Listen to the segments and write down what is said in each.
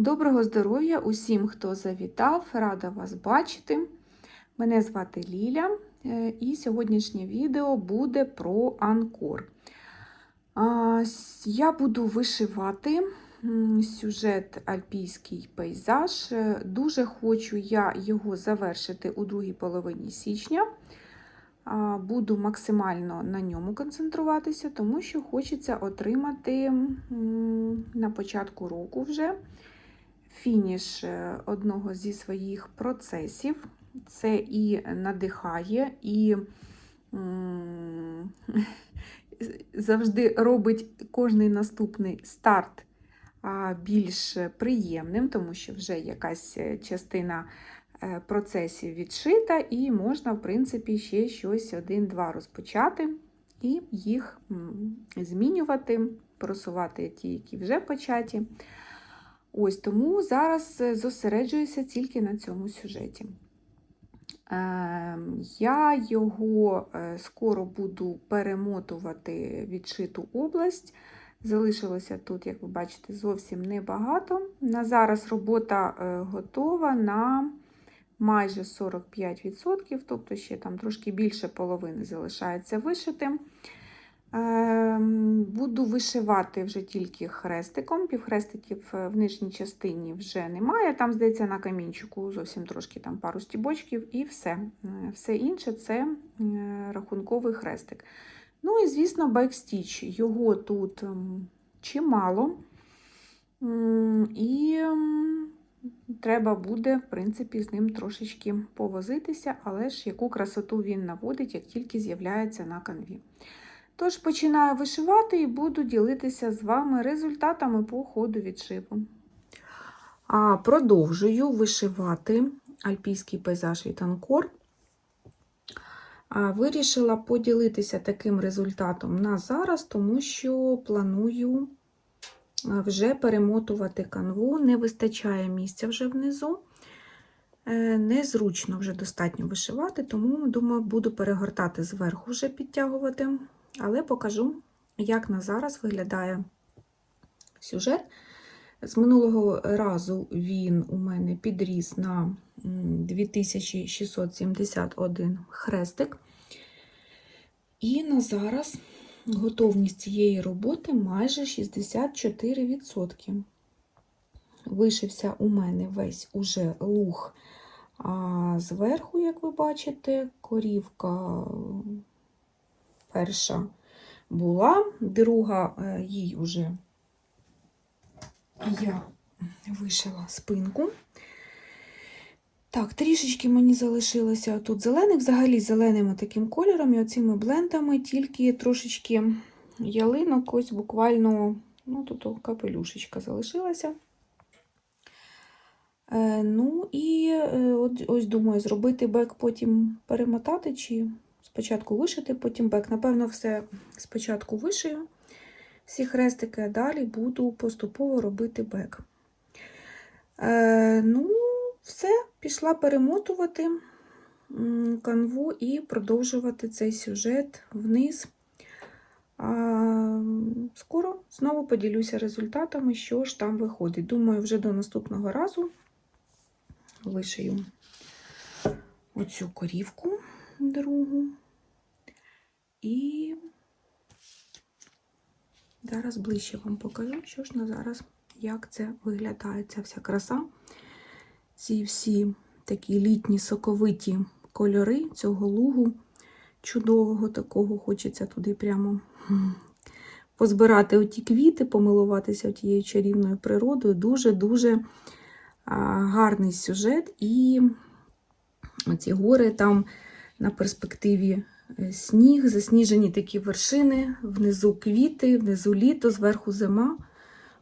Доброго здоров'я усім, хто завітав, рада вас бачити. Мене звати Ліля, е, і сьогоднішнє відео буде про анкор. Я буду вишивати сюжет Альпійський пейзаж. Е, Дуже хочу я його завершити у другій половині січня. Буду максимально на ньому концентруватися, тому що хочеться отримати на початку року вже фініш е, одного зі своїх процесів. Це і надихає, і завжди робить кожний наступний старт більш приємним, тому що вже якась е, частина е, процесів відшита, і можна, в принципі, ще щось один-два розпочати і їх змінювати, просувати ті, які вже початі. Ось тому зараз е, зосереджуюся тільки на цьому сюжеті. Ем, Я його е, скоро буду перемотувати відшиту область. Залишилося тут, як ви бачите, зовсім небагато. На зараз робота е, готова на майже 45%, тобто ще там трошки більше половини залишається вишитим. Ем, Буду вишивати вже тільки хрестиком. Півхрестиків е, в нижній частині вже немає. Там, здається, на камінчику зовсім трошки там пару стібочків і все. Все інше це рахунковий хрестик. Ну і, звісно, бекстіч. Його тут ем, чимало. І треба буде, в принципі, з ним трошечки повозитися, але ж яку красоту він наводить, як тільки з'являється на канві. Тож починаю вишивати і буду ділитися з вами результатами по ходу відшиву. А продовжую вишивати альпійський пейзаж від Анкор. Вирішила поділитися таким результатом на зараз, тому що планую вже перемотувати канву, не вистачає місця вже внизу. Е, Незручно вже достатньо вишивати, тому, думаю, буду перегортати зверху, вже підтягувати. Але покажу, як на зараз виглядає сюжет. З минулого разу він у мене підріс на 2671 хрестик. І на зараз готовність цієї роботи майже 64%. Вишився у мене весь уже луг а зверху, як ви бачите, корівка перша була, друга е, їй уже я вишила спинку. Так, трішечки мені залишилося тут зелених, взагалі зеленим таким кольором і оцими блендами, тільки трошечки ялинок, ось буквально, ну, тут капелюшечка залишилася. Е, ну і е, ось думаю, зробити бек, потім перемотати, чи спочатку вишити, потім бек. Напевно, все спочатку вишию всі хрестики, а далі буду поступово робити бек. Е, ну, все, пішла перемотувати канву і продовжувати цей сюжет вниз. А, скоро знову поділюся результатами, що ж там виходить. Думаю, вже до наступного разу вишию оцю корівку другу. І зараз ближче вам покажу, що ж на зараз, як це виглядає, ця вся краса. Ці всі такі літні соковиті кольори цього лугу чудового такого, хочеться туди прямо позбирати оті квіти, помилуватися тією чарівною природою. Дуже-дуже гарний сюжет. І ці гори там на перспективі сніг, засніжені такі вершини, внизу квіти, внизу літо, зверху зима.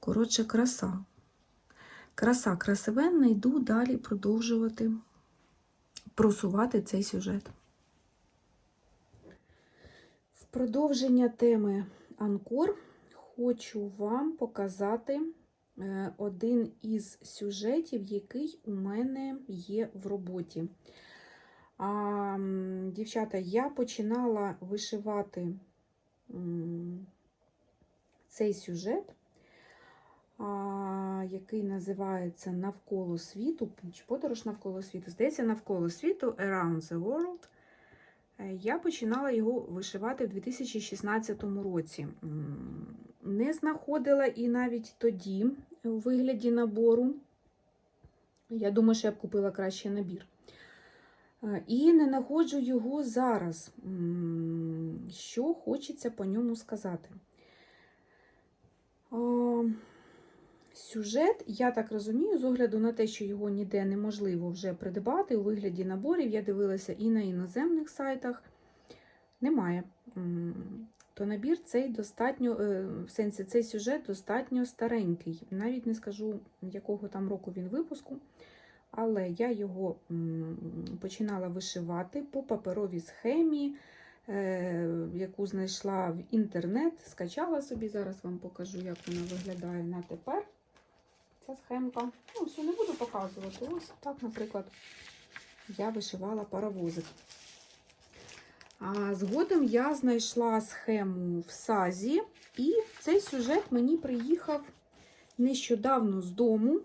Коротше, краса. Краса красивенна, йду далі продовжувати просувати цей сюжет. В продовження теми Анкор хочу вам показати е, один із сюжетів, який у мене є в роботі. А, дівчата, я починала вишивати цей сюжет. А, який називається Навколо світу, чи подорож навколо світу. Здається, навколо світу Around the World. Е, Я починала його вишивати в 2016 році. Не знаходила і навіть тоді у вигляді набору. Я думаю, що я б купила краще набір. Е, І не знаходжу його зараз. Що хочеться по ньому сказати? Сюжет, я так розумію, з огляду на те, що його ніде неможливо вже придбати у вигляді наборів, я дивилася і на іноземних сайтах. Немає. То набір цей достатньо, е, в сенсі цей сюжет достатньо старенький. Навіть не скажу, якого там року він випуску. Але я його починала вишивати по паперовій схемі, е, яку знайшла в інтернет, скачала собі. Зараз вам покажу, як вона виглядає на тепер. Ця схемка. Ну, все не буду показувати. Ось так, наприклад, я вишивала паровозик. А згодом я знайшла схему в сазі, і цей сюжет мені приїхав нещодавно з дому.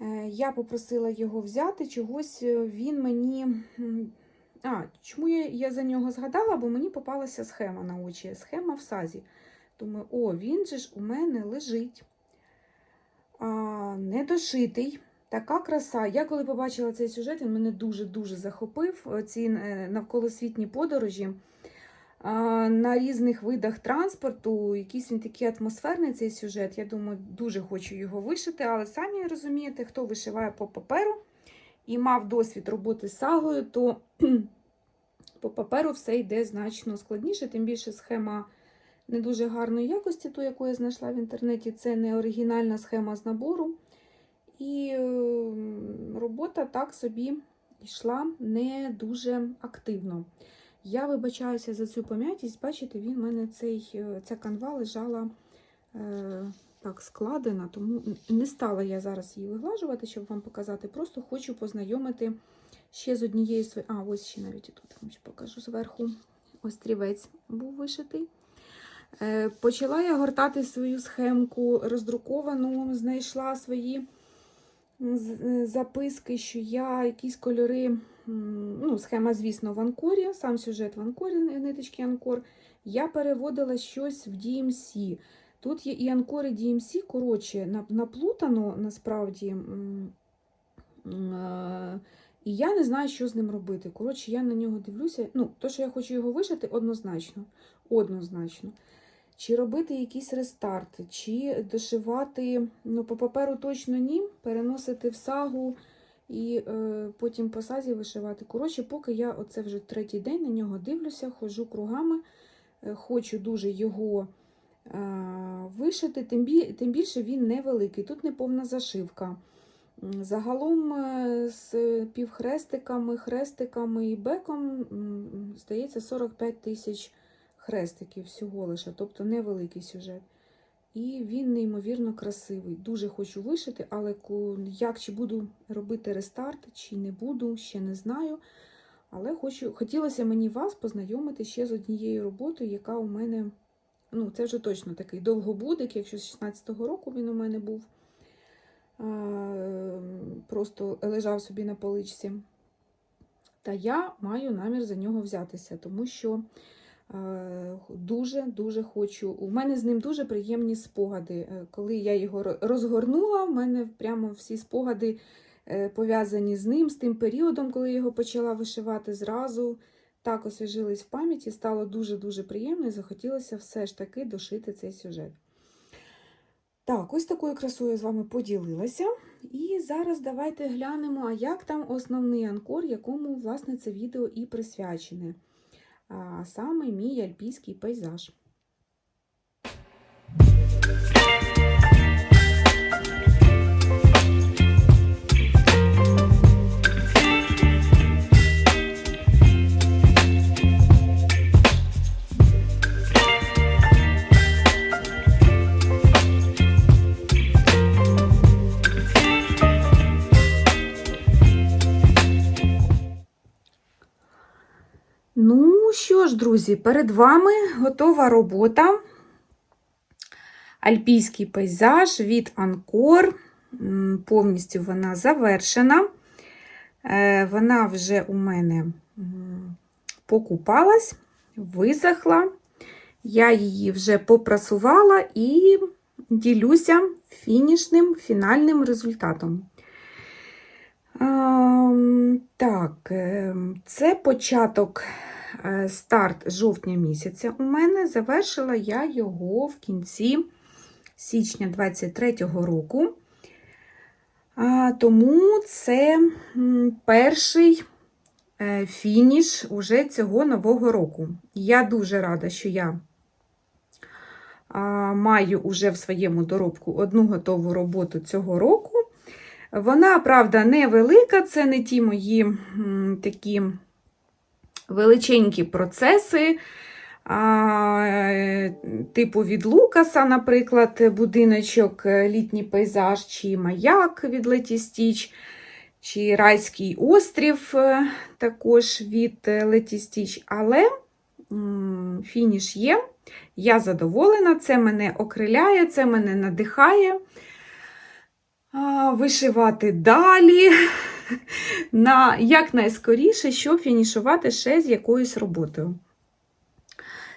Е, Я попросила його взяти, чогось е, він мені. А, чому я, я за нього згадала? Бо мені попалася схема на очі. Схема в сазі. Думаю, о, він же ж у мене лежить. А, недошитий. Така краса. Я коли побачила цей сюжет, він мене дуже-дуже захопив. Ці е, навколосвітні подорожі на різних видах транспорту. Якийсь він такий атмосферний цей сюжет. Я думаю, дуже хочу його вишити, але самі розумієте, хто вишиває по паперу і мав досвід роботи з сагою, то по паперу все йде значно складніше, тим більше схема не дуже гарної якості, ту, яку я знайшла в інтернеті, це не оригінальна схема з набору. І е, робота так собі йшла не дуже активно. Я вибачаюся за цю пом'ятість, бачите, він в мене цей, е, ця канва лежала е, так складена, тому не стала я зараз її виглажувати, щоб вам показати. Просто хочу познайомити ще з однією своєю. А, ось ще навіть і тут вам покажу зверху. Ось трівець був вишитий. Е, Почала я гортати свою схемку роздруковану, знайшла свої записки, що я якісь кольори, ну, схема, звісно, в анкорі, сам сюжет в анкорі, ниточки анкор. Я переводила щось в DMC. Тут є і анкор, і DMC, коротше, наплутано насправді. е, І я не знаю, що з ним робити. Коротше, я на нього дивлюся. Ну, то, що я хочу його вишити, однозначно. Однозначно. Чи робити якісь рестарти, чи дошивати, ну, по паперу точно ні, переносити в сагу і е, потім по сазі вишивати. Коротше, поки я оце вже третій день на нього дивлюся, ходжу кругами, е, хочу дуже його е, вишити, тим, бі, тим більше він невеликий. Тут не повна зашивка. Загалом е, з півхрестиками, хрестиками і беком, здається, 45 тисяч хрестиків всього лише, тобто невеликий сюжет. І він неймовірно красивий. Дуже хочу вишити, але як чи буду робити рестарт, чи не буду, ще не знаю. Але хочу, хотілося мені вас познайомити ще з однією роботою, яка у мене, ну, це вже точно такий довгобудик, якщо з 16-го року він у мене був. Просто лежав собі на поличці. Та я маю намір за нього взятися, тому що дуже-дуже хочу. У мене з ним дуже приємні спогади. Е, Коли я його розгорнула, в мене прямо всі спогади е, пов'язані з ним, з тим періодом, коли я його почала вишивати зразу. Так освіжились в пам'яті, стало дуже-дуже приємно і захотілося все ж таки дошити цей сюжет. Так, ось такою красою я з вами поділилася. І зараз давайте глянемо, а як там основний анкор, якому, власне, це відео і присвячене. Саме мій альпійський пейзаж. Друзі, перед вами готова робота. альпійський пейзаж від Анкор. Повністю вона завершена. Е, Вона вже у мене покупалась, висохла. Я її вже попрасувала і ділюся фінішним фінальним результатом. Ем, Так, ем, це початок старт жовтня місяця у мене. Завершила я його в кінці січня 23-го року. Тому це перший е, фініш уже цього нового року. Я дуже рада, що я маю уже в своєму доробку одну готову роботу цього року. Вона, правда, невелика, це не ті мої такі величенькі процеси, а, типу від Лукаса, наприклад, будиночок, е, літній пейзаж, чи маяк від Леті Стіч, чи Райський острів е, також від е, Леті Стіч. Але м, фініш є. Я задоволена, це мене окриляє, це мене надихає а, вишивати далі на якнайскоріше, щоб фінішувати ще з якоюсь роботою.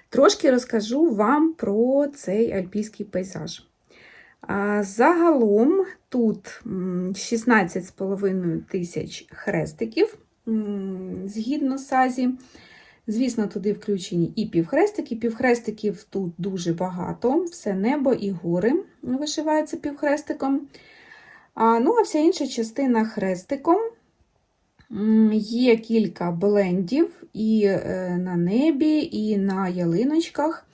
Трошки розкажу вам про цей альпійський пейзаж. Загалом тут 16,5 тисяч хрестиків згідно сазі. Звісно, туди включені і півхрестики. Півхрестиків тут дуже багато. Все небо і гори вишиваються півхрестиком. Ну, а вся інша частина хрестиком. Є кілька блендів і е, на небі, і на ялиночках.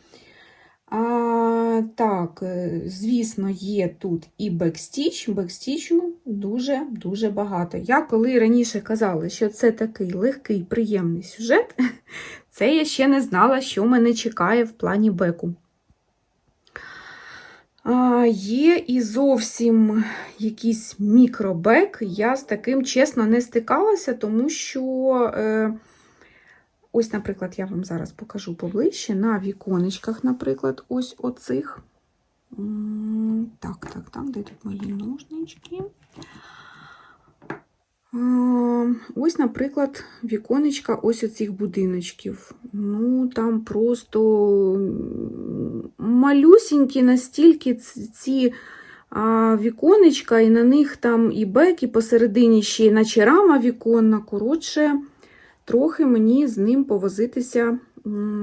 А, так, е, звісно, є тут і бекстіч. Бекстічу дуже-дуже багато. Я коли раніше казала, що це такий легкий, приємний сюжет, це я ще не знала, що мене чекає в плані беку. Є і зовсім якийсь мікробек. Я з таким чесно не стикалася, тому що, е, ось, наприклад, я вам зараз покажу поближче на віконечках, наприклад, ось оцих. Так, так, так, де тут мої ножнички? Ось, наприклад, віконечка ось оцих будиночків. Ну, там просто малюсінькі настільки ці віконечка, і на них там і бек, і посередині ще наче рама віконна. Коротше, трохи мені з ним повозитися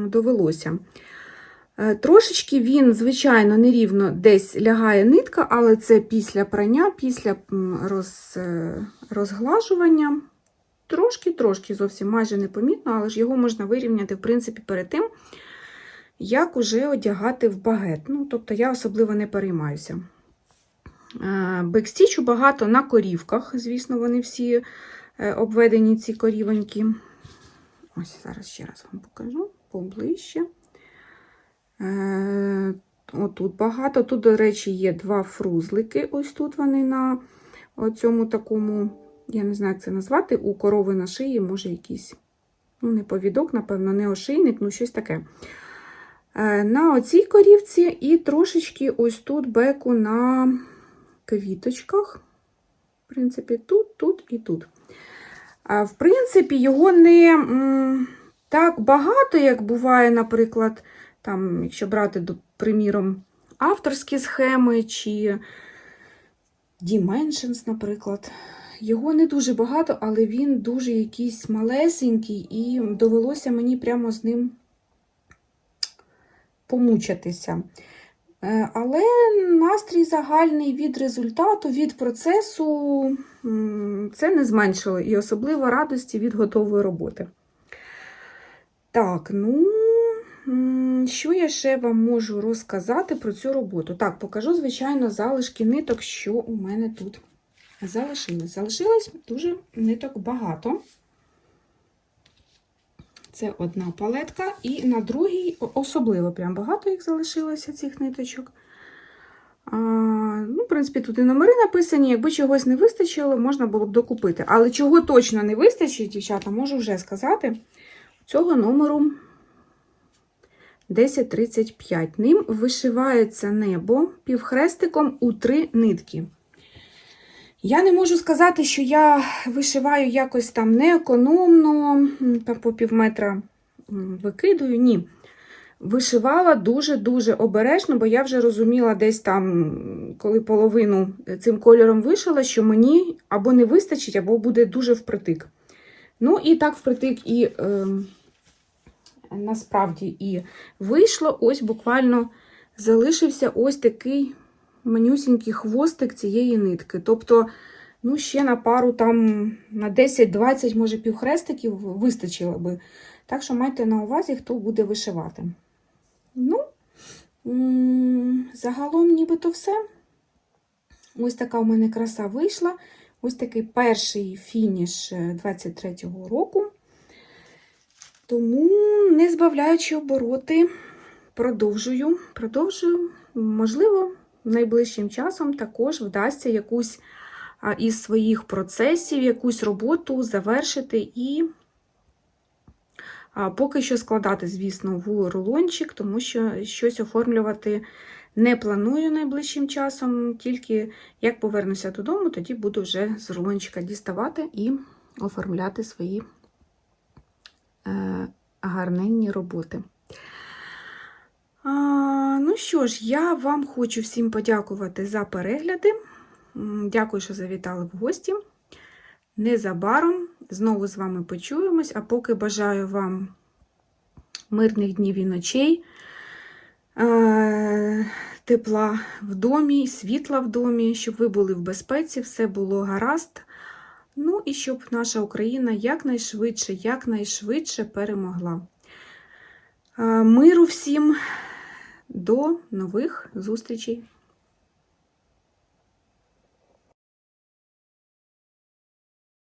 довелося. Е, Трошечки він, звичайно, нерівно десь лягає нитка, але це після прання, після роз, е, розглажування. Трошки-трошки зовсім майже непомітно, але ж його можна вирівняти, в принципі, перед тим, як уже одягати в багет. Ну, тобто я особливо не переймаюся. Е, Бекстічу багато на корівках, звісно, вони всі обведені, ці корівоньки. Ось зараз ще раз вам покажу поближче. Е, Отут багато. Тут, до речі, є два фрузлики. Ось тут вони на цьому такому, я не знаю, як це назвати, у корови на шиї, може, якийсь, ну, не повідок, напевно, не ошийник, ну щось таке. Е, На оцій корівці і трошечки ось тут беку на квіточках. В принципі, тут, тут і тут. В принципі, його не так багато, як буває, наприклад, там, якщо брати, до, приміром, авторські схеми чи Dimensions, наприклад. Його не дуже багато, але він дуже якийсь малесенький, і довелося мені прямо з ним помучатися. Е, Але настрій загальний від результату, від процесу це не зменшило і особливо радості від готової роботи. Так, ну, що я ще вам можу розказати про цю роботу? Так, покажу, звичайно, залишки ниток, що у мене тут залишилось. Залишилось дуже ниток багато. Це одна палетка, і на другій особливо прям багато їх залишилося, цих ниточок. А, ну, В принципі, тут і номери написані. Якби чогось не вистачило, можна було б докупити. Але чого точно не вистачить, дівчата, можу вже сказати. Цього номеру 1035. Ним вишивається небо півхрестиком у три нитки. Я не можу сказати, що я вишиваю якось там неекономно, там по пів метра викидую. Ні. Вишивала дуже-дуже обережно, бо я вже розуміла десь там, коли половину цим кольором вишила, що мені або не вистачить, або буде дуже впритик. Ну, і так впритик і е, насправді і вийшло. Ось буквально залишився ось такий манюсінький хвостик цієї нитки. Тобто, ну, ще на пару там на 10-20, може, півхрестиків вистачило би. Так що майте на увазі, хто буде вишивати. Ну, загалом нібито все. Ось така у мене краса вийшла. Ось такий перший фініш е, 23-го року. Тому, не збавляючи обороти, продовжую. Продовжую. Можливо, найближчим часом також вдасться якусь із своїх процесів, якусь роботу завершити і поки що складати, звісно, в рулончик, тому що щось оформлювати не планую найближчим часом, тільки як повернуся додому, тоді буду вже з рулончика діставати і оформляти свої гарненні роботи. Ну що ж, я вам хочу всім подякувати за перегляди. Дякую, що завітали в гості. Незабаром знову з вами почуємось, а поки бажаю вам мирних днів і ночей, е, тепла в домі, світла в домі, щоб ви були в безпеці, все було гаразд. Ну і щоб наша Україна якнайшвидше, якнайшвидше перемогла. Миру всім, до нових зустрічей!